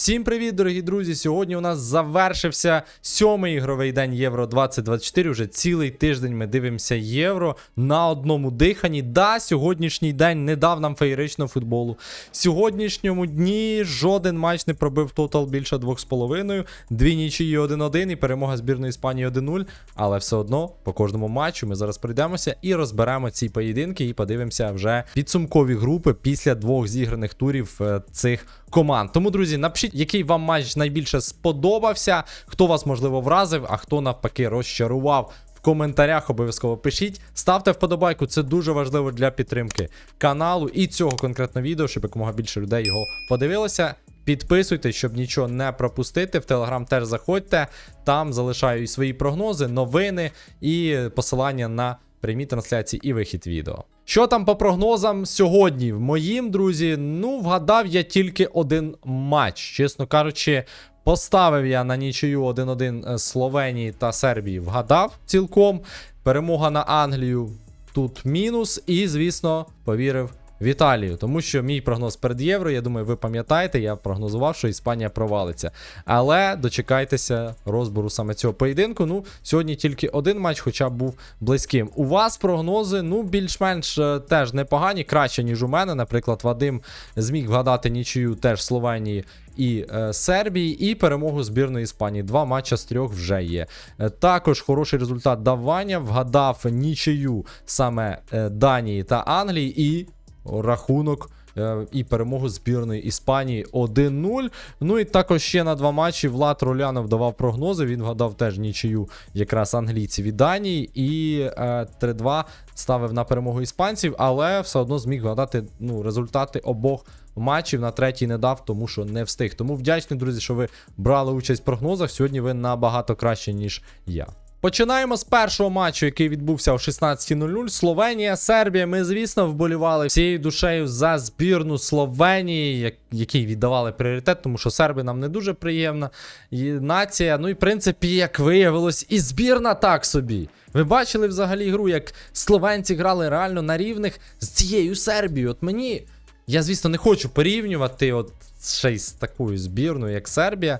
Всім привіт, дорогі друзі! Сьогодні у нас завершився сьомий ігровий день Євро 2024. Уже цілий тиждень ми дивимося євро на одному диханні. Да, сьогоднішній день не дав нам феєричного футболу. Сьогоднішньому дні жоден матч не пробив тотал більше 2,5. Дві нічиї 1-1 і перемога збірної Іспанії 1-0. Але все одно по кожному матчу ми зараз пройдемося і розберемо ці поєдинки і подивимося вже підсумкові групи після двох зіграних турів е, цих команд. Тому, друзі, напишіть, який вам матч найбільше сподобався, хто вас можливо вразив, а хто навпаки розчарував. В коментарях обов'язково пишіть, ставте вподобайку, це дуже важливо для підтримки каналу і цього конкретного відео, щоб якомога більше людей його подивилося. Підписуйтесь, щоб нічого не пропустити. В Телеграм теж заходьте. Там залишаю і свої прогнози, новини і посилання на прямі трансляції і вихід відео. Що там по прогнозам сьогодні? В моїм друзі, ну вгадав я тільки один матч. Чесно кажучи, поставив я на нічию 1-1 Словенії та Сербії. Вгадав цілком. Перемога на Англію тут мінус. І, звісно, повірив в Італію, тому що мій прогноз перед євро, я думаю, ви пам'ятаєте, я прогнозував, що Іспанія провалиться. Але дочекайтеся розбору саме цього поєдинку. Ну, сьогодні тільки один матч, хоча б був близьким. У вас прогнози, ну, більш-менш е, теж непогані, краще, ніж у мене. Наприклад, Вадим зміг вгадати нічию теж Словенії. І е, Сербії, і перемогу збірної Іспанії. Два матча з трьох вже є. Е, також хороший результат давання. Вгадав нічию саме е, Данії та Англії, і рахунок е, і перемогу збірної Іспанії 1-0. Ну і також ще на два матчі Влад Ролянов давав прогнози. Він вгадав теж нічию якраз англійців і Данії. І е, 3-2 ставив на перемогу іспанців, але все одно зміг вгадати ну, результати обох. Матчів на третій не дав, тому що не встиг. Тому вдячний, друзі, що ви брали участь в прогнозах. Сьогодні ви набагато краще, ніж я. Починаємо з першого матчу, який відбувся о 16.00. Словенія, Сербія. Ми, звісно, вболівали всією душею за збірну Словенії, якій віддавали пріоритет, тому що серби нам не дуже приємна і нація. Ну і в принципі, як виявилось, і збірна так собі. Ви бачили взагалі гру, як словенці грали реально на рівних з цією Сербією. От мені. Я, звісно, не хочу порівнювати от ще й з такою збірною, як Сербія.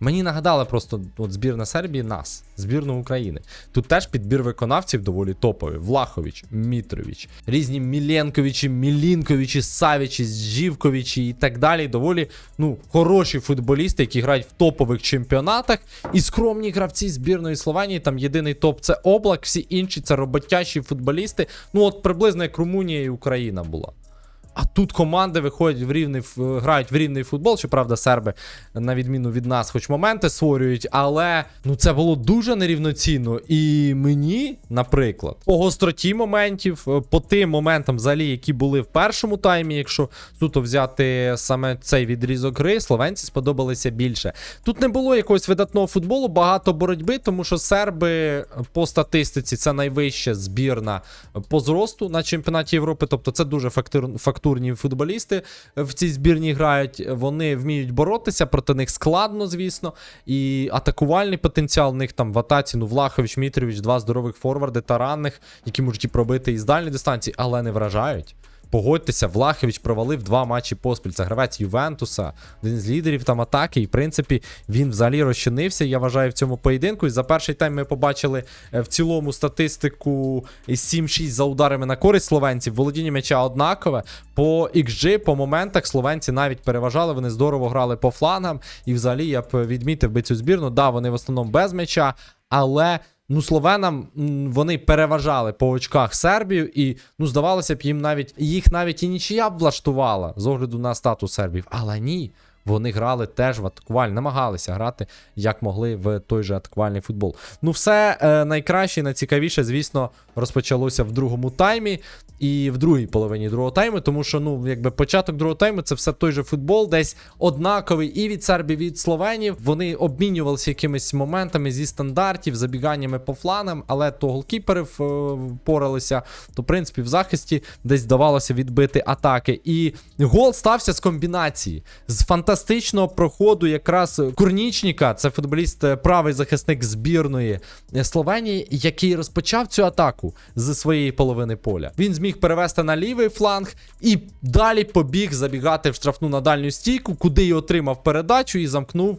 Мені нагадала просто от збірна Сербії нас, збірну України. Тут теж підбір виконавців доволі топовий. Влахович, Мітрович, різні Міленковичі, Мілінковичі, Савічі, Жівковичі і так далі. Доволі ну, хороші футболісти, які грають в топових чемпіонатах. І скромні гравці збірної Словенії. Там єдиний топ це Облак, всі інші це роботящі футболісти. Ну, от приблизно як Румунія і Україна була. А тут команди виходять в рівний грають в рівний футбол. Щоправда, серби, на відміну від нас, хоч моменти створюють, але ну це було дуже нерівноцінно. І мені, наприклад, по гостроті моментів, е, по тим моментам, взагалі, які були в першому таймі, якщо суто взяти саме цей відрізок гри, словенці сподобалися більше. Тут не було якогось видатного футболу, багато боротьби, тому що серби е, по статистиці це найвища збірна по зросту на чемпіонаті Європи. Тобто це дуже фактур, фактурні футболісти в цій збірні грають. Вони вміють боротися, проти них складно, звісно. І атакувальний потенціал в них там в атаці, ну Влахович, Мітрович, два здорових форварди та ранних, які можуть і пробити із дальньої дистанції, але не вражають. Погодьтеся, Влахович провалив два матчі поспіль. Це гравець Ювентуса, один з лідерів там атаки. І в принципі він взагалі розчинився. Я вважаю в цьому поєдинку. І за перший тайм ми побачили е, в цілому статистику 7-6 за ударами на користь словенців. Володіння м'яча однакове. По XG, по моментах словенці навіть переважали. Вони здорово грали по флангам. І взагалі я б відмітив би цю збірну. Да, вони в основному без м'яча, але. Ну, словенам вони переважали по очках Сербію, і ну, здавалося б, їм навіть їх навіть і нічия б влаштувала з огляду на статус сербів. Але ні, вони грали теж в атакувальний, намагалися грати як могли в той же атакувальний футбол. Ну, все е, найкраще і найцікавіше, звісно, розпочалося в другому таймі і в другій половині другого тайму, тому що ну, якби початок другого тайму це все той же футбол, десь однаковий і від Сербії, і від Словенів. Вони обмінювалися якимись моментами зі стандартів, забіганнями по фланам, але то голкіпери впоралися, то, в принципі, в захисті десь вдавалося відбити атаки. І гол стався з комбінації, з фантастичного проходу якраз Курнічніка, це футболіст, е, правий захисник збірної е, Словенії, який розпочав цю атаку з своєї половини поля. Він зміг перевести на лівий фланг і далі побіг забігати в штрафну на дальню стійку, куди й отримав передачу і замкнув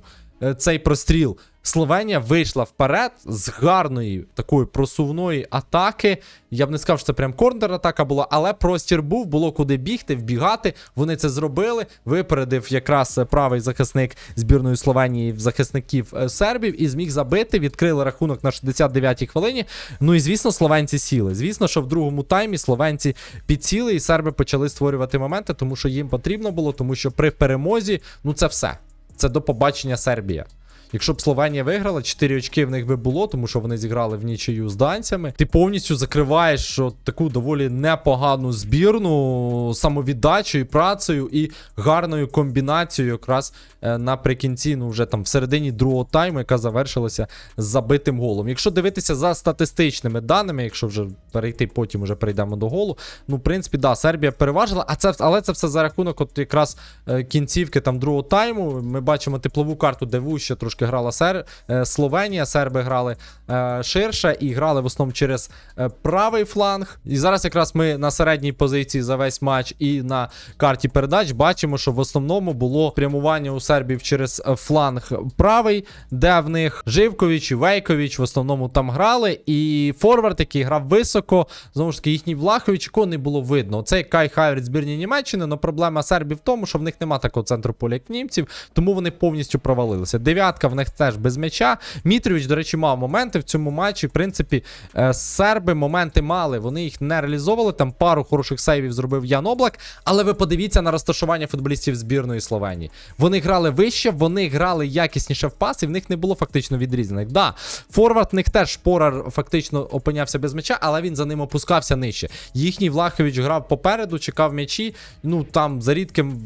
цей простріл. Словенія вийшла вперед з гарної такої просувної атаки. Я б не сказав, що це прям корнер-атака була, але простір був, було куди бігти, вбігати. Вони це зробили. Випередив якраз е, правий захисник збірної Словенії захисників е, сербів і зміг забити. Відкрили рахунок на 69-й хвилині. Ну і звісно, словенці сіли. Звісно, що в другому таймі словенці підсіли, і серби почали створювати моменти, тому що їм потрібно було, тому що при перемозі, ну це все. Це до побачення Сербія. Якщо б Словенія виграла, 4 очки в них би було, тому що вони зіграли в нічию з данцями. Ти повністю закриваєш що, таку доволі непогану збірну самовіддачею, працею і гарною комбінацією, якраз е, наприкінці, ну вже там всередині другого тайму, яка завершилася з забитим голом. Якщо дивитися за статистичними даними, якщо вже перейти, потім вже перейдемо до голу. Ну, в принципі, да, Сербія переважила, а це, але це все за рахунок от якраз е, кінцівки там другого тайму. Ми бачимо теплову карту, де вуще трошки грала Сер... е, Словенія, серби грали е, ширше і грали в основному через е, правий фланг. І зараз якраз ми на середній позиції за весь матч і на карті передач бачимо, що в основному було прямування у сербів через фланг правий, де в них Живкович і Вейкович в основному там грали. І Форвард, який грав високо, знову ж таки, їхній Влахович, якого не було видно. Цей Кай Хайверт збірні Німеччини, але проблема сербів в тому, що в них нема такого центру поля, як німців, тому вони повністю провалилися. Дев'ятка в них теж без м'яча. Мітрівич, до речі, мав моменти в цьому матчі. В принципі, е, серби моменти мали, вони їх не реалізовували. Там пару хороших сейвів зробив Ян Облак. Але ви подивіться на розташування футболістів збірної Словенії. Вони грали вище, вони грали якісніше в пас, і в них не було фактично відрізаних. Да, форвард в них теж шпорар фактично опинявся без м'яча, але він за ним опускався нижче. Їхній Влахович грав попереду, чекав м'ячі. Ну там за рідким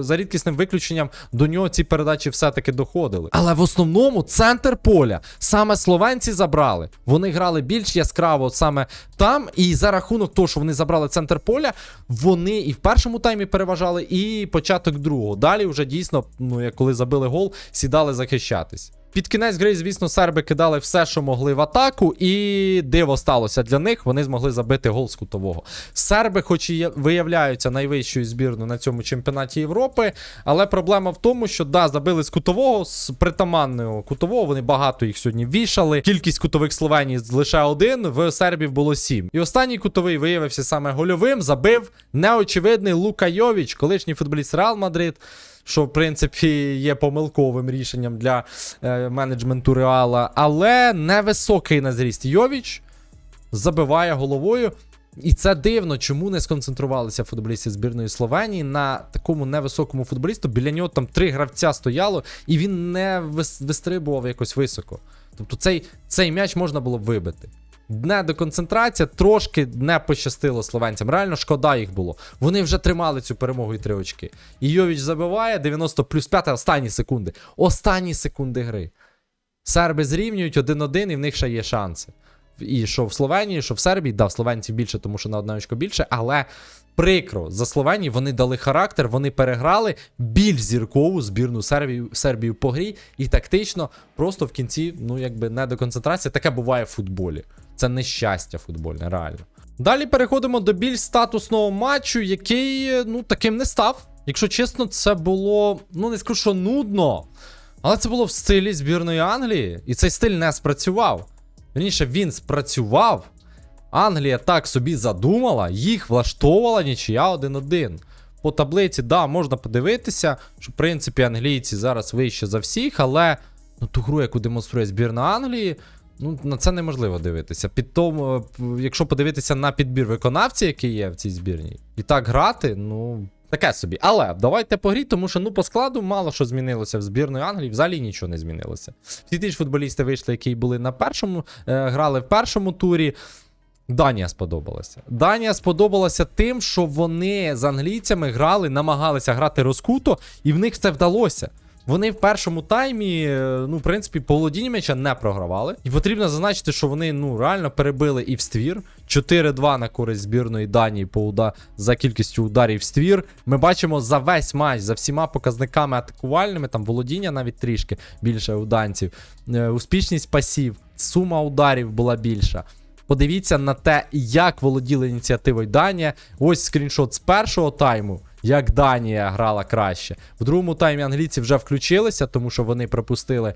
за рідкісним виключенням до нього ці передачі все-таки доходили. Але в основному центр поля саме словенці забрали. Вони грали більш яскраво саме там. І за рахунок того, що вони забрали центр поля, вони і в першому таймі переважали, і початок другого. Далі вже дійсно, ну як коли забили гол, сідали захищатись. Під кінець гри, звісно, серби кидали все, що могли в атаку, і диво сталося для них. Вони змогли забити гол з кутового. Серби, хоч і виявляються найвищою збірною на цьому чемпіонаті Європи, але проблема в тому, що да, забили з кутового, з притаманного кутового. Вони багато їх сьогодні вішали. Кількість кутових Словенії лише один, в сербів було сім. І останній кутовий виявився саме гольовим. Забив неочевидний Лука Йовіч, колишній футболіст Реал Мадрид що в принципі є помилковим рішенням для е, менеджменту Реала, але невисокий на зріст Йовіч забиває головою. І це дивно, чому не сконцентрувалися футболісти збірної Словенії на такому невисокому футболісту. Біля нього там три гравця стояло, і він не вистрибував якось високо. Тобто цей, цей м'яч можна було б вибити. Не до концентрація, трошки не пощастило словенцям. Реально шкода їх було. Вони вже тримали цю перемогу і три очки. І Йовіч забиває 90 плюс 5 останні секунди. Останні секунди гри. Серби зрівнюють 1-1, і в них ще є шанси. І що в Словенії, що в Сербії, да, в словенців більше, тому що на одне більше, але прикро за Словенію вони дали характер, вони переграли більш зіркову збірну Сербію, Сербію по грі, і тактично просто в кінці, ну якби не до концентрації. Таке буває в футболі. Це нещастя футбольне, реально. Далі переходимо до більш статусного матчу, який ну таким не став. Якщо чесно, це було, ну не скажу, що нудно, але це було в стилі збірної Англії, і цей стиль не спрацював. Вірніше, він спрацював. Англія так собі задумала, їх влаштовувала нічия 1-1. По таблиці, да, можна подивитися, що в принципі англійці зараз вище за всіх, але ну, ту гру, яку демонструє збірна Англії, ну, на це неможливо дивитися. Під тому, е, якщо подивитися на підбір виконавців, який є в цій збірній, і так грати, ну. Таке собі. Але давайте по тому що ну по складу мало що змінилося в збірної Англії, взагалі нічого не змінилося. Всі ті ж футболісти вийшли, які були на першому, е, грали в першому турі. Данія сподобалася. Данія сподобалася тим, що вони з англійцями грали, намагалися грати розкуто, і в них це вдалося. Вони в першому таймі, е, ну, в принципі, по володінню м'яча не програвали. І потрібно зазначити, що вони ну реально перебили і в ствір. 4-2 на користь збірної Данії по уда... за кількістю ударів в ствір. Ми бачимо за весь матч, за всіма показниками атакувальними, там володіння навіть трішки більше у данців, е, успішність пасів, сума ударів була більша. Подивіться на те, як володіли ініціативою Данія. Ось скріншот з першого тайму, як Данія грала краще. В другому таймі англійці вже включилися, тому що вони пропустили.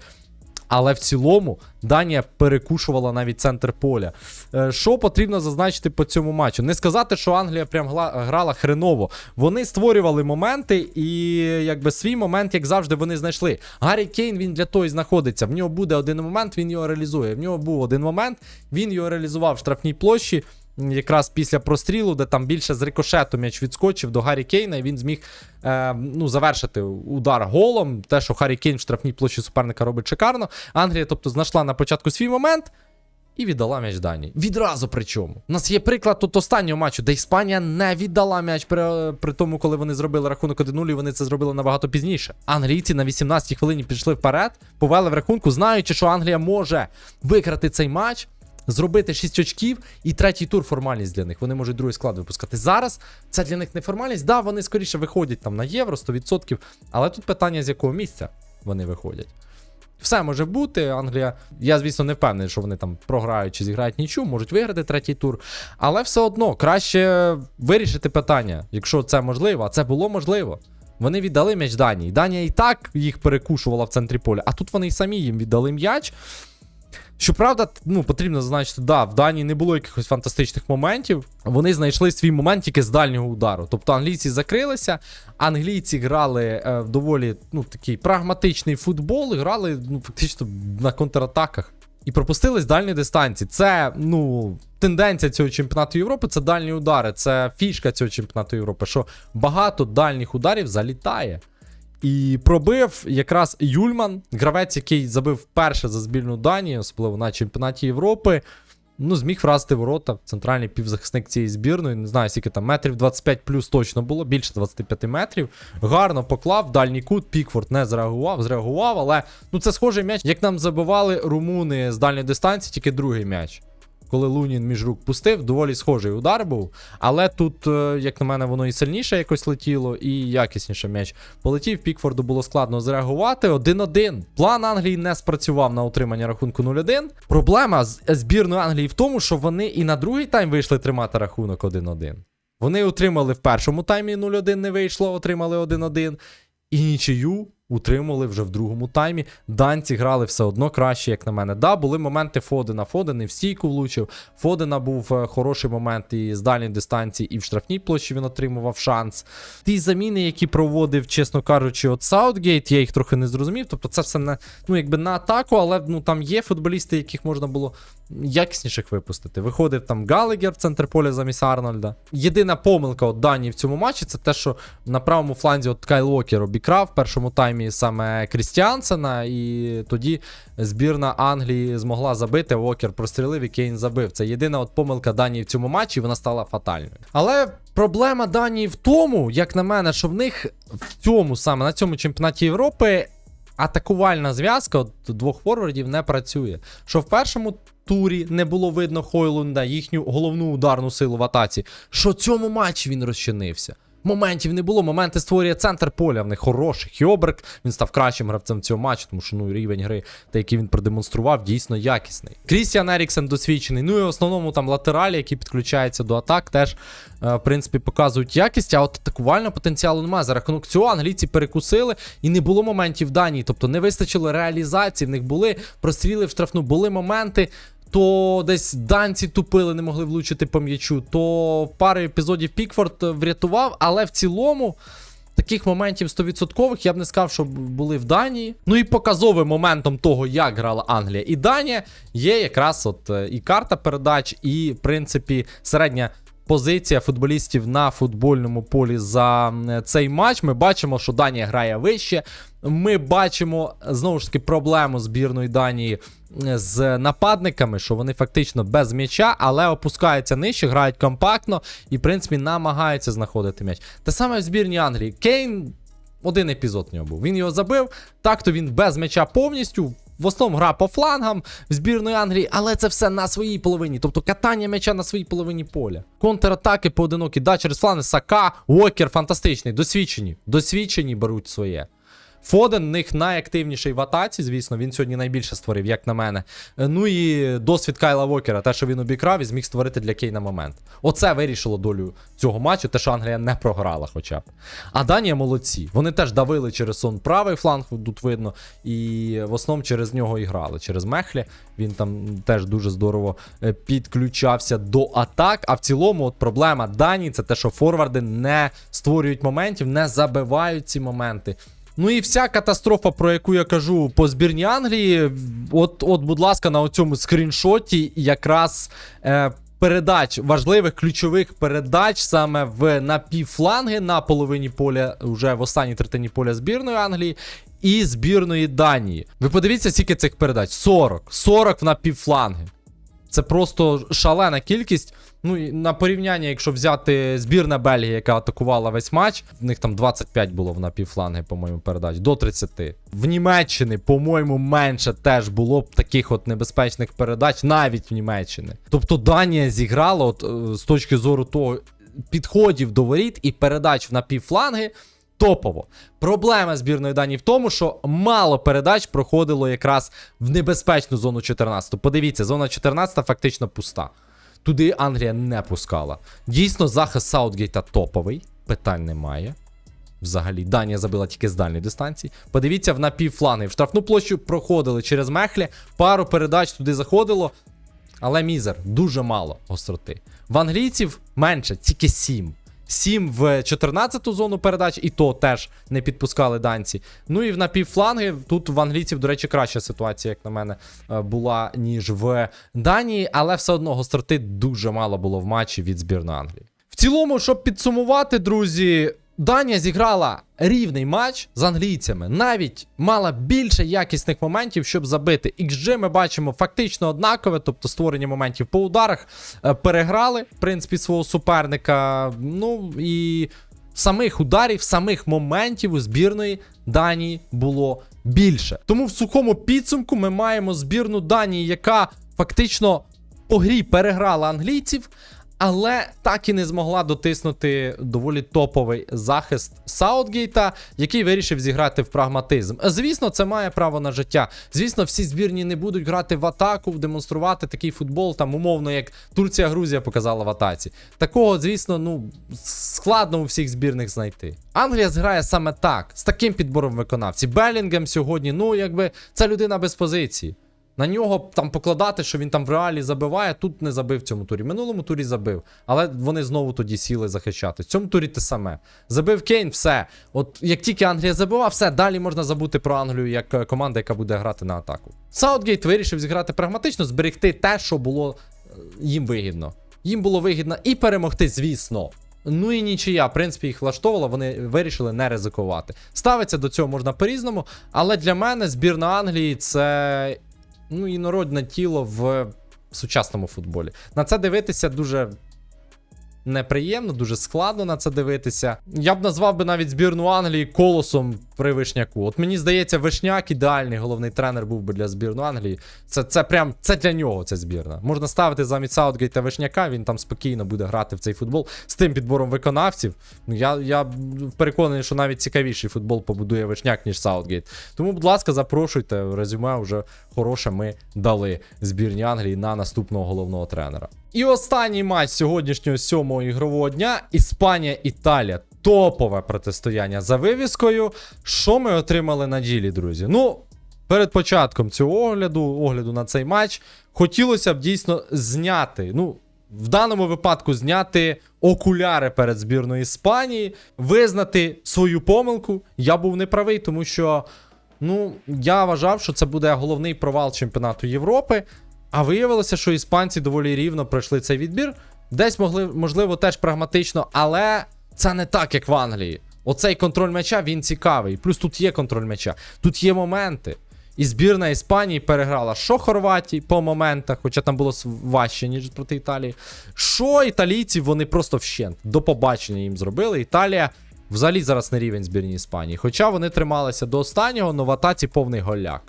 Але в цілому Данія перекушувала навіть центр поля. Е, Що потрібно зазначити по цьому матчу? Не сказати, що Англія прям грала хреново. Вони створювали моменти, і якби свій момент, як завжди, вони знайшли. Гаррі Кейн він для того і знаходиться. В нього буде один момент, він його реалізує. В нього був один момент, він його реалізував в штрафній площі. Якраз після прострілу, де там більше з рикошету м'яч відскочив до Гаррі Кейна, і він зміг е, ну, завершити удар голом. Те, що Гаррі Кейн в штрафній площі суперника робить шикарно. Англія, тобто, знайшла на початку свій момент і віддала м'яч Данії. Відразу причому. У нас є приклад тут останнього матчу, де Іспанія не віддала м'яч при, при тому, коли вони зробили рахунок 1-0, і вони це зробили набагато пізніше. Англійці на 18-й хвилині пішли вперед, повели в рахунку, знаючи, що Англія може виграти цей матч. Зробити 6 очків і третій тур формальність для них. Вони можуть другий склад випускати. Зараз це для них не формальність. Да, вони скоріше виходять там на євро 100%, але тут питання, з якого місця вони виходять. Все може бути. Англія, я, звісно, не впевнений, що вони там програють чи зіграють нічого, можуть виграти третій тур. Але все одно краще вирішити питання, якщо це можливо, а це було можливо. Вони віддали м'яч Данії. Данія і так їх перекушувала в центрі поля, а тут вони й самі їм віддали м'яч. Щоправда, ну, потрібно зазначити, да, в Данії не було якихось фантастичних моментів. Вони знайшли свій момент тільки з дальнього удару. Тобто англійці закрилися, англійці грали е, в доволі ну, такий прагматичний футбол, грали ну, фактично на контратаках. І пропустили з дальньої дистанції. Це ну, тенденція цього чемпіонату Європи це дальні удари. Це фішка цього чемпіонату Європи, що багато дальніх ударів залітає. І пробив якраз Юльман, гравець, який забив вперше за збірну Данії, особливо на чемпіонаті Європи. Ну, зміг вразити ворота. Центральний півзахисник цієї збірної. Не знаю, скільки там метрів 25 плюс точно було, більше 25 метрів. Гарно поклав, дальній кут. Пікфорд не зреагував, зреагував, але ну це схожий м'яч, як нам забивали румуни з дальньої дистанції, тільки другий м'яч. Коли Лунін між рук пустив, доволі схожий удар був. Але тут, е, як на мене, воно і сильніше якось летіло, і якісніше м'яч полетів. Пікфорду було складно зреагувати. 1-1. План Англії не спрацював на утримання рахунку 0-1. Проблема з збірної Англії в тому, що вони і на другий тайм вийшли тримати рахунок 1-1. Вони утримали в першому таймі 0-1 не вийшло, отримали 1-1. І нічию утримали вже в другому таймі. Данці грали все одно краще, як на мене. Да, були моменти Фодена. Фоден і в стійку влучив. Фодена був е, хороший момент і з дальньої дистанції, і в штрафній площі він отримував шанс. Ті заміни, які проводив, чесно кажучи, от Саутгейт, я їх трохи не зрозумів. Тобто це все на, ну, якби на атаку, але ну, там є футболісти, яких можна було якісніших випустити. Виходив там Галагер в центр поля замість Арнольда. Єдина помилка от Данії в цьому матчі це те, що на правому фланзі от Кайл Уокер обікрав в першому таймі саме Крістіансена, і тоді збірна Англії змогла забити. Уокер прострілив і Кейн забив. Це єдина от помилка Данії в цьому матчі, вона стала фатальною. Але проблема Данії в тому, як на мене, що в них в цьому саме на цьому чемпіонаті Європи атакувальна зв'язка от двох форвардів не працює. Що в першому турі не було видно Хойлунда, їхню головну ударну силу в атаці. Що цьому матчі він розчинився. Моментів не було, моменти створює центр поля в них хороший. Хьоберг, він став кращим гравцем цього матчу, тому що ну рівень гри, та який він продемонстрував, дійсно якісний. Крістіан Еріксен досвідчений. Ну і в основному там латералі, які підключаються до атак, теж е, в принципі показують якість. А от атакувального потенціалу немає. За рахунок цього англійці перекусили і не було моментів в. Тобто не вистачило реалізації. В них були простріли в штрафну, були моменти. То десь данці тупили, не могли влучити по м'ячу, то пари епізодів Пікфорд врятував, але в цілому таких моментів 100% я б не сказав, що були в Данії. Ну і показовим моментом того, як грала Англія і Данія, є якраз от е, і карта передач, і, в принципі, середня. Позиція футболістів на футбольному полі за цей матч. Ми бачимо, що Данія грає вище. Ми бачимо знову ж таки проблему збірної Данії з нападниками, що вони фактично без м'яча, але опускаються нижче, грають компактно і, в принципі, намагаються знаходити м'яч. Те саме в збірній Англії. Кейн один епізод в нього був. Він його забив, так то він без м'яча повністю. В основному гра по флангам в збірної Англії, але це все на своїй половині. Тобто катання м'яча на своїй половині поля. Контратаки поодинокі, да, через фланги, Сака, Уокер фантастичний, досвідчені. Досвідчені беруть своє. Фоден них найактивніший в атаці, звісно, він сьогодні найбільше створив, як на мене. Е, Ну і досвід Кайла Вокера, те, що він обікрав і зміг створити для Кейна момент. Оце вирішило долю цього матчу, те, що Англія не програла хоча б. А Данія молодці. Вони теж давили через сон правий фланг, тут видно, і в основному через нього і грали. Через Мехлі. Він там теж дуже здорово е, підключався до атак. А в цілому, от проблема Данії це те, що форварди не створюють моментів, не забивають ці моменти. Ну і вся катастрофа, про яку я кажу по збірні Англії. От, от будь ласка, на цьому скріншоті якраз е, передач, важливих ключових передач саме в на півфланги на половині поля, вже в останній третині поля збірної Англії. І збірної Данії. Ви подивіться, скільки цих передач: 40. 40 на півфланги. Це просто шалена кількість. Ну і на порівняння, якщо взяти збірна Бельгії, яка атакувала весь матч, в них там 25 було в напівфланги, по-моєму, передач, до 30. В Німеччині, по-моєму, менше теж було б таких от небезпечних передач, навіть в Німеччині. Тобто Данія зіграла, от е, з точки зору того підходів до воріт і передач в напівфланги. Топово. Проблема збірної Данії в тому, що мало передач проходило якраз в небезпечну зону 14. Подивіться, зона 14 фактично пуста. Туди Англія не пускала. Дійсно, захист Саутгейта топовий, питань немає. Взагалі, Данія забила тільки з дальньої дистанції. Подивіться в напівфланги. В штрафну площу проходили через Мехлі, пару передач туди заходило. Але мізер, дуже мало гостроти. В англійців менше, тільки 7. 7 в 14-ту зону передач, і то теж не підпускали данці. Ну і в напівфланги. Тут в англійців, до речі, краща ситуація, як на мене, е, була, ніж в Данії, але все одно гостроти дуже мало було в матчі від збірної Англії. В цілому, щоб підсумувати, друзі, Данія зіграла рівний матч з англійцями. Навіть мала більше якісних моментів, щоб забити. XG ми бачимо фактично однакове, тобто створення моментів по ударах. Е, Переграли, в принципі, свого суперника. Ну і самих ударів, самих моментів у збірної Данії було більше. Тому в сухому підсумку ми маємо збірну Данії, яка фактично по грі переграла англійців. Але так і не змогла дотиснути доволі топовий захист Саутгейта, який вирішив зіграти в прагматизм. Звісно, це має право на життя. Звісно, всі збірні не будуть грати в атаку, демонструвати такий футбол, там умовно, як Турція, Грузія показала в атаці. Такого, звісно, ну складно у всіх збірних знайти. Англія зграє саме так, з таким підбором виконавців. Белінгем сьогодні, ну якби це людина без позиції. На нього там покладати, що він там в реалі забиває, тут не забив в цьому турі. Минулому турі забив. Але вони знову тоді сіли захищати. В цьому турі те саме. Забив Кейн, все. От як тільки Англія забила, все, далі можна забути про Англію як е, команда, яка буде грати на атаку. Саутгейт вирішив зіграти прагматично, зберегти те, що було е, їм вигідно. Їм було вигідно і перемогти, звісно. Ну і нічия, в принципі, їх влаштовувала, вони вирішили не ризикувати. Ставиться до цього можна по-різному, але для мене збірна Англії це ну, інородне тіло в сучасному футболі. На це дивитися дуже неприємно, дуже складно на це дивитися. Я б назвав би навіть збірну Англії колосом при Вишняку. От мені здається, Вишняк ідеальний головний тренер був би для збірної Англії. Це це прям це для нього ця збірна. Можна ставити замість Саутгейта Вишняка, він там спокійно буде грати в цей футбол з тим підбором виконавців. Ну, Я я переконаний, що навіть цікавіший футбол побудує Вишняк, ніж Саутгейт. Тому, будь ласка, запрошуйте. Резюме вже хороше ми дали збірні Англії на наступного головного тренера. І останній матч сьогоднішнього сьомого ігрового дня Іспанія-Італія. Топове протистояння за вивіскою. Що ми отримали на ділі, друзі? Ну, перед початком цього огляду, огляду на цей матч, хотілося б дійсно зняти. Ну, в даному випадку зняти окуляри перед збірною Іспанії, визнати свою помилку. Я був неправий, тому що ну, я вважав, що це буде головний провал чемпіонату Європи. А виявилося, що іспанці доволі рівно пройшли цей відбір. Десь могли, можливо, теж прагматично, але це не так, як в Англії. Оцей контроль м'яча він цікавий. Плюс тут є контроль м'яча, тут є моменти. І збірна Іспанії переграла що Хорватії по моментах, хоча там було важче, ніж проти Італії. Що італійці вони просто вщент. До побачення їм зробили. Італія Взагалі зараз не рівень збірні Іспанії. Хоча вони трималися до останнього, но в атаці повний голяк.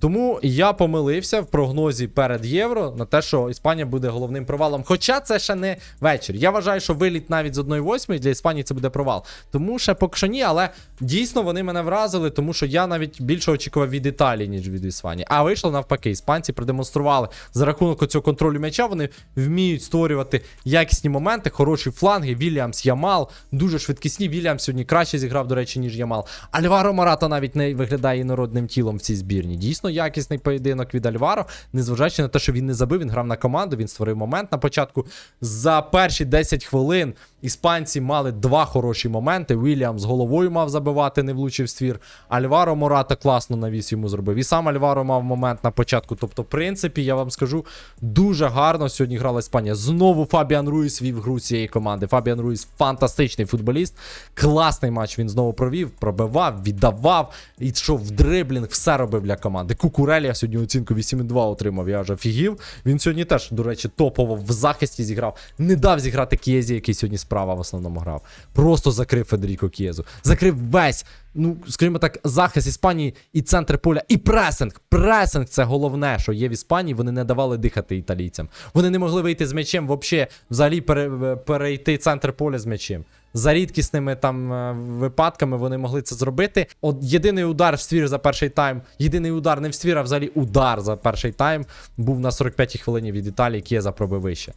Тому я помилився в прогнозі перед євро на те, що Іспанія буде головним провалом. Хоча це ще не вечір. Я вважаю, що виліт навіть з 1-8 для Іспанії це буде провал. Тому ще поки що ні, але дійсно вони мене вразили, тому що я навіть більше очікував від Італії, ніж від Іспанії. А вийшло навпаки. Іспанці продемонстрували за рахунок цього контролю м'яча. Вони вміють створювати якісні моменти, хороші фланги. Вільямс, Ямал, дуже швидкісні. Вільямс сьогодні краще зіграв, до речі, ніж Ямал. Альваро Марата навіть не виглядає інородним тілом в цій збірні. Дійсно якісний поєдинок від Альваро, незважаючи на те, що він не забив, він грав на команду, він створив момент на початку. За перші 10 хвилин іспанці мали два хороші моменти. Вільям з головою мав забивати, не влучив ствір. Альваро Мората класно навіс йому зробив. І сам Альваро мав момент на початку. Тобто, в принципі, я вам скажу, дуже гарно сьогодні грала Іспанія. Знову Фабіан Руїс вів гру цієї команди. Фабіан Руїс фантастичний футболіст. Класний матч він знову провів, пробивав, віддавав, І йшов в дриблінг, все робив для команди. Кукурелія сьогодні оцінку 8,2 отримав. Я вже фігів. Він сьогодні теж, до речі, топово в захисті зіграв. Не дав зіграти К'єзі, який сьогодні справа в основному грав. Просто закрив Федеріко К'єзу. Закрив весь, ну, скажімо так, захист Іспанії і центр поля, і пресинг. Пресинг це головне, що є в Іспанії. Вони не давали дихати італійцям. Вони не могли вийти з м'ячем, взагалі, взагалі пере, перейти центр поля з м'ячем. За рідкісними там е, випадками вони могли це зробити. От єдиний удар в ствір за перший тайм. Єдиний удар не в ствір, а взагалі удар за перший тайм був на 45-й хвилині від Італії, К'єза пробив вище.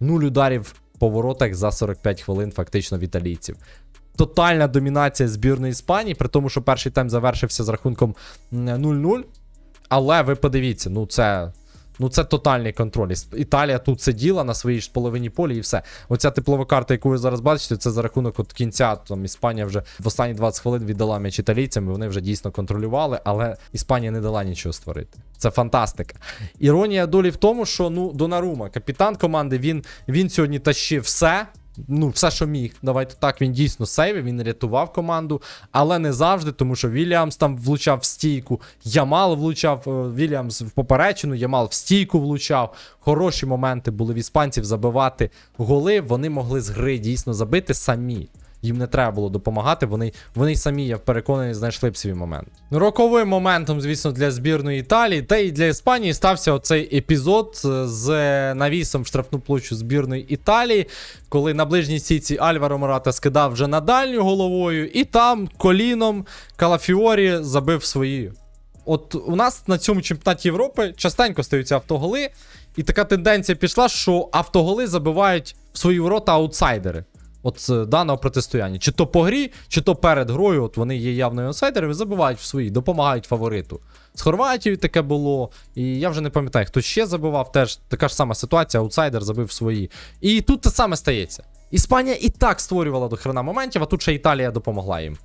Нуль ударів по воротах за 45 хвилин, фактично в італійців. Тотальна домінація збірної Іспанії, при тому, що перший тайм завершився з рахунком 0-0. Але ви подивіться, ну це. Ну, це тотальний контроль. Італія тут сиділа на своїй половині полі і все. Оця теплова карта, яку ви зараз бачите, це за рахунок от кінця. Там Іспанія вже в останні 20 хвилин віддала м'яч італійцям, і вони вже дійсно контролювали, але Іспанія не дала нічого створити. Це фантастика. Іронія долі в тому, що ну Донарума, капітан команди, він, він сьогодні тащив все. Ну, все, що міг. Давайте так, він дійсно сейвив, він рятував команду, але не завжди, тому що Вільямс там влучав в стійку, Ямал влучав, е, Вільямс в поперечину, Ямал в стійку влучав. Хороші моменти були в іспанців забивати голи. Вони могли з гри дійсно забити самі. Їм не треба було допомагати. Вони, вони самі, я переконаний, знайшли б свій момент. Роковим моментом, звісно, для збірної Італії та й для Іспанії стався оцей епізод е, з навісом в штрафну площу збірної Італії, коли на ближній стійці Альваро Мората скидав вже на дальню головою, і там коліном Калафіорі забив свої. От у нас на цьому чемпіонаті Європи частенько стаються автоголи, і така тенденція пішла, що автоголи забивають в свої ворота аутсайдери. От даного протистояння. Чи то по грі, чи то перед грою, от вони є явною аутсайдерами, забивають в свої, допомагають фавориту. З Хорватією таке було. І я вже не пам'ятаю, хто ще забивав, теж така ж сама ситуація, аутсайдер забив свої. І тут те саме стається. Іспанія і так створювала до хрена моментів, а тут ще Італія допомогла їм.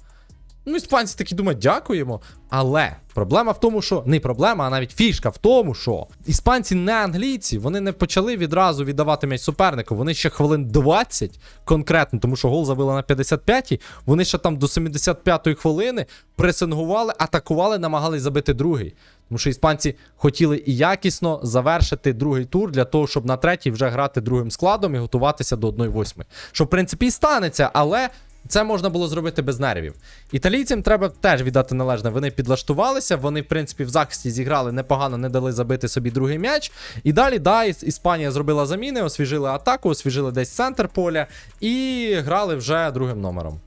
Ну, іспанці такі думають, дякуємо. Але проблема в тому, що не проблема, а навіть фішка в тому, що іспанці не англійці, вони не почали відразу віддавати м'яч супернику. Вони ще хвилин 20 конкретно, тому що гол забили на 55-й. Вони ще там до 75-ї хвилини пресингували, атакували, намагались забити другий. Тому що іспанці хотіли і якісно завершити другий тур для того, щоб на третій вже грати другим складом і готуватися до 1-8. Що в принципі і станеться, але. Це можна було зробити без нервів. Італійцям треба теж віддати належне. Вони підлаштувалися, вони, в принципі, в захисті зіграли непогано, не дали забити собі другий м'яч. І далі, да, Іспанія зробила заміни, освіжили атаку, освіжили десь центр поля і грали вже другим номером.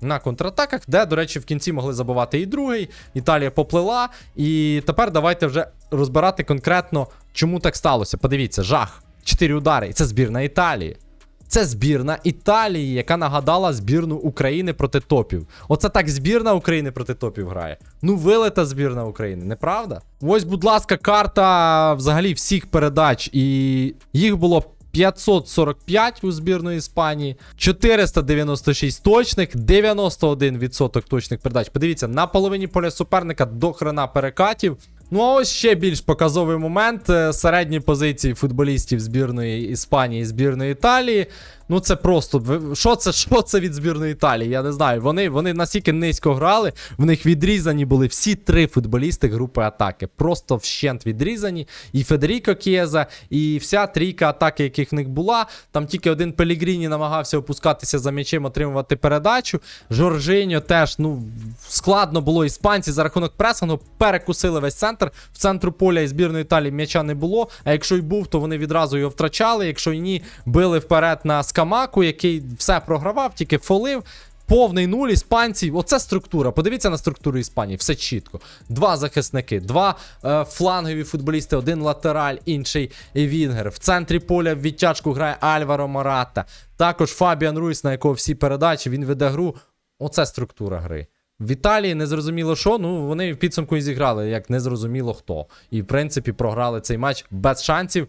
На контратаках, де, до речі, в кінці могли забивати і другий. Італія поплила. І тепер давайте вже розбирати конкретно, чому так сталося. Подивіться, жах. Чотири удари. І це збірна Італії. Це збірна Італії, яка нагадала збірну України проти топів. Оце так збірна України проти топів грає. Ну, вилета збірна України, неправда? Ось, будь ласка, карта взагалі всіх передач. І їх було 545 у збірної Іспанії, 496 точних, 91% точних передач. Подивіться, на половині поля суперника до хрена перекатів. Ну а ось ще більш показовий момент. Е, Середні позиції футболістів збірної Іспанії збірної Італії. Ну це просто. Що це, що це від збірної Італії? Я не знаю. Вони, вони настільки низько грали, в них відрізані були всі три футболісти групи атаки. Просто вщент відрізані. І Федеріко Кєза, і вся трійка атаки, яких в них була. Там тільки один Пелігріні намагався опускатися за м'ячем, отримувати передачу. Жоржиньо теж, ну, складно було іспанці за рахунок пресингу, перекусили весь центр. В центру поля і збірної Італії м'яча не було. А якщо й був, то вони відразу його втрачали. Якщо й ні, били вперед на Скамаку, який все програвав, тільки фолив. Повний нуль іспанців. Оце структура. Подивіться на структуру Іспанії, все чітко. Два захисники, два е, флангові футболісти, один латераль, інший Вінгер. В центрі поля в відтяжку грає Альваро Марата. Також Фабіан Руйс, на якого всі передачі, він веде гру. Оце структура гри. В Італії незрозуміло що, ну вони в підсумку і зіграли, як незрозуміло хто. І в принципі програли цей матч без шансів.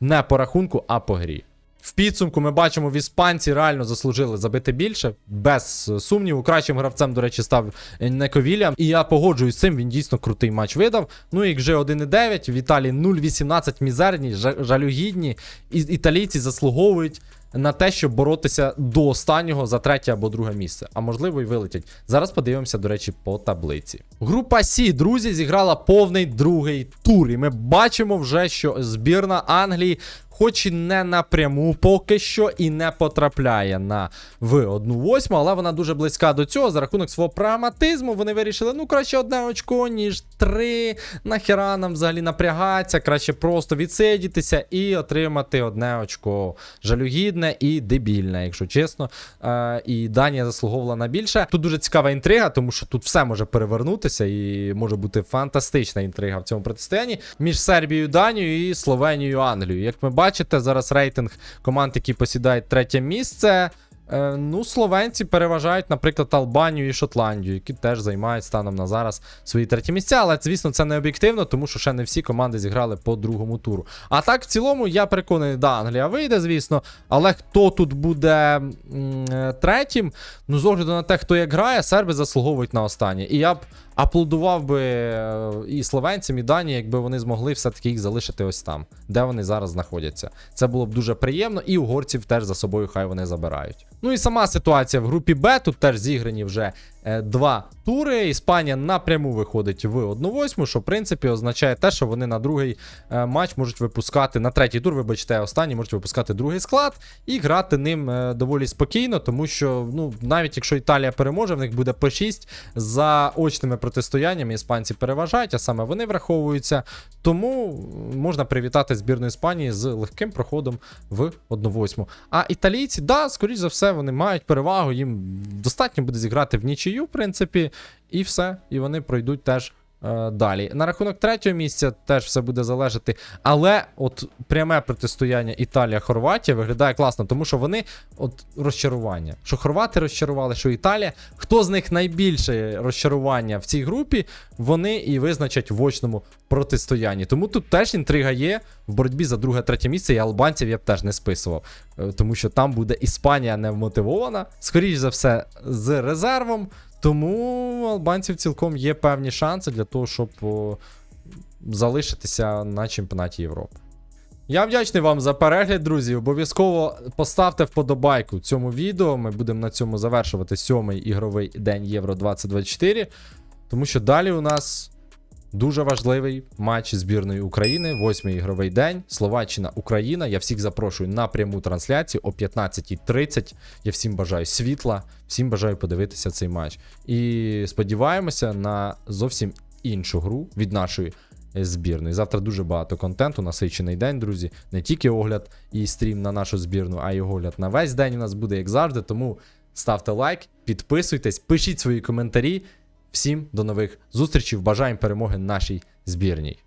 Не по рахунку, а по грі. В підсумку ми бачимо, в іспанці реально заслужили забити більше, без е, сумніву. Кращим гравцем, до речі, став Неко Вільям. І я погоджуюсь з цим, він дійсно крутий матч видав. Ну і вже 1,9, в Італії 0,18 мізерні, жалюгідні. І італійці заслуговують на те, щоб боротися до останнього за третє або друге місце. А можливо, і вилетять. Зараз подивимося, до речі, по таблиці. Група Сі, друзі, зіграла повний другий тур. І ми бачимо вже, що збірна Англії. Хоч і не напряму поки що і не потрапляє на в 1-8, але вона дуже близька до цього. За рахунок свого прагматизму вони вирішили, ну краще одне очко, ніж три. Нахера нам взагалі напрягатися, краще просто відсидітися і отримати одне очко. Жалюгідне і дебільне, якщо чесно. Е, і Данія заслуговувала на більше. Тут дуже цікава інтрига, тому що тут все може перевернутися і може бути фантастична інтрига в цьому протистоянні між Сербією, Данією і Словенією, Англією. Як ми бачите, зараз рейтинг команд, які посідають третє місце. Е, ну, словенці переважають, наприклад, Албанію і Шотландію, які теж займають станом на зараз свої треті місця. Але, звісно, це не об'єктивно, тому що ще не всі команди зіграли по другому туру. А так, в цілому, я переконаний, да, Англія вийде, звісно. Але хто тут буде м, е, третім? Ну, з огляду на те, хто як грає, серби заслуговують на останнє. І я б аплодував би е, і словенцям, і Дані, якби вони змогли все-таки їх залишити ось там, де вони зараз знаходяться. Це було б дуже приємно, і угорців теж за собою хай вони забирають. Ну і сама ситуація в групі Б. Тут теж зіграні вже два тури. Іспанія напряму виходить в 1-8, що в принципі означає те, що вони на другий е, матч можуть випускати на третій тур, вибачте, останній можуть випускати другий склад і грати ним е, доволі спокійно, тому що ну навіть якщо Італія переможе, в них буде по 6 за очними протистояннями. Іспанці переважають, а саме вони враховуються. Тому можна привітати збірну Іспанії з легким проходом в 1-8. А італійці, да, скоріш за все, вони мають перевагу. Їм достатньо буде зіграти в нічию, в принципі, і все. І вони пройдуть теж. Е, Далі. На рахунок третього місця теж все буде залежати. Але от пряме протистояння Італія-Хорватія виглядає класно, тому що вони от розчарування. Що хорвати розчарували, що Італія. Хто з них найбільше розчарування в цій групі, вони і визначать в очному протистоянні. Тому тут теж інтрига є в боротьбі за друге-третє місце, і албанців я б теж не списував. Е, Тому що там буде Іспанія не вмотивована. Скоріш за все, з резервом. Тому албанців цілком є певні шанси для того, щоб залишитися на чемпіонаті Європи. Я вдячний вам за перегляд, друзі. Обов'язково поставте вподобайку цьому відео. Ми будемо на цьому завершувати сьомий ігровий день Євро 2024. Тому що далі у нас дуже важливий матч збірної України. Восьмий ігровий день. Словаччина, Україна. Я всіх запрошую на пряму трансляцію о 15.30. Я всім бажаю світла, всім бажаю подивитися цей матч. І сподіваємося на зовсім іншу гру від нашої збірної. Завтра дуже багато контенту, насичений день, друзі. Не тільки огляд і стрім на нашу збірну, а й огляд на весь день у нас буде, як завжди. Тому ставте лайк, підписуйтесь, пишіть свої коментарі. Всім до нових зустрічей. Бажаємо перемоги нашій збірній.